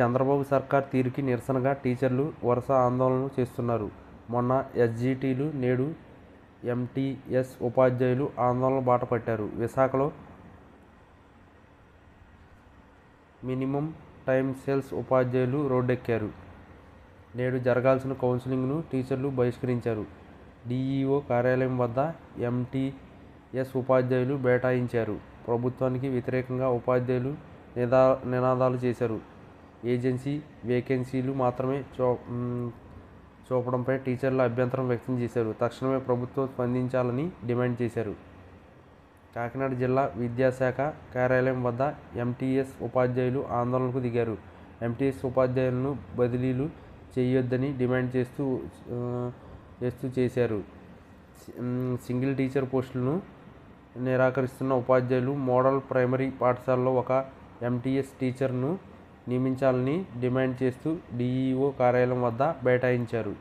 చంద్రబాబు సర్కార్ తీరుకి నిరసనగా టీచర్లు వరుస ఆందోళనలు చేస్తున్నారు. మొన్న ఎస్జీటీలు నేడు ఎంటీఎస్ ఉపాధ్యాయులు ఆందోళన బాట పట్టారు. విశాఖలో మినిమం టైం సేల్స్ ఉపాధ్యాయులు రోడ్డెక్కారు. నేడు జరగాల్సిన కౌన్సిలింగ్ను టీచర్లు బహిష్కరించారు. డీఈఓ కార్యాలయం వద్ద ఎంటీఎస్ ఉపాధ్యాయులు బైఠాయించారు ప్రభుత్వానికి వ్యతిరేకంగా ఉపాధ్యాయులు నిదా నినాదాలు చేశారు. ఏజెన్సీ వేకెన్సీలు మాత్రమే చూ చూపడంపై టీచర్లు అభ్యంతరం వ్యక్తం చేశారు. తక్షణమే ప్రభుత్వం స్పందించాలని డిమాండ్ చేశారు. కాకినాడ జిల్లా విద్యాశాఖ కార్యాలయం వద్ద ఎంటీఎస్ ఉపాధ్యాయులు ఆందోళనకు దిగారు. ఎంటీఎస్ ఉపాధ్యాయులను బదిలీలు చేయొద్దని డిమాండ్ చేస్తూ చేస్తూ చేశారు. సింగిల్ టీచర్ పోస్టులను నిరాకరిస్తున్న ఉపాధ్యాయులు మోడల్ ప్రైమరీ పాఠశాలలో ఒక ఎంటీఎస్ టీచర్ను నియమించాలని డిమాండ్ చేస్తూ డీఈఓ కార్యాలయం వద్ద బైఠాయించారు.